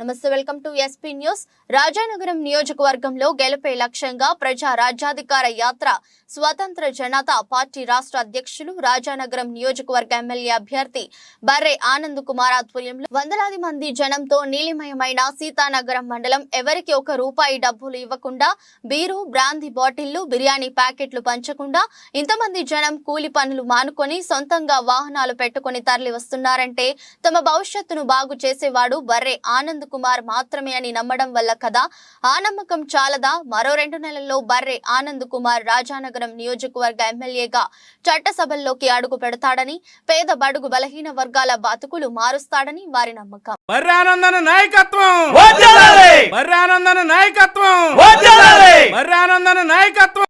నమస్తే welcome to SP news. Rajanagaram నియోజకవర్గంలో గెలుపే లక్ష్యంగా ప్రజా రాజ్యాధికార యాత్ర స్వతంత్ర జనతా పార్టీ రాష్ట్ర అధ్యక్షులు రాజానగరం నియోజకవర్గ ఎమ్మెల్యే అభ్యర్థి బర్రె ఆనంద్ కుమార్ ఆధ్వర్యంలో వందలాది మంది జనంతో నీలిమయమైన సీతానగరం మండలం ఎవరికి ఒక రూపాయి డబ్బులు ఇవ్వకుండా బీరు బ్రాందీ బాటిళ్ళు బిర్యానీ ప్యాకెట్లు పంచకుండా ఇంతమంది జనం కూలి పనులు మానుకొని సొంతంగా వాహనాలు పెట్టుకొని తరలి వస్తున్నారంటే తమ భవిష్యత్తును బాగు చేసేవాడు బర్రె ఆనంద్ కుమార్ మాత్రమే అని నమ్మడం వల్ల కదా? ఆ నమ్మకం చాలదా? మరో రెండు నెలల్లో బర్రె ఆనంద్ కుమార్ రాజానగరం నియోజకవర్గ ఎమ్మెల్యేగా చట్టసభల్లోకి అడుగు పెడతాడని పేద బడుగు బలహీన వర్గాల బతుకులు మారుస్తాడని వారి నమ్మకం. బర్రె ఆనందన నాయకత్వం! వర్ధిల్లాలి! బర్రె ఆనందన నాయకత్వం! వర్ధిల్లాలి! బర్రె ఆనందన నాయకత్వం!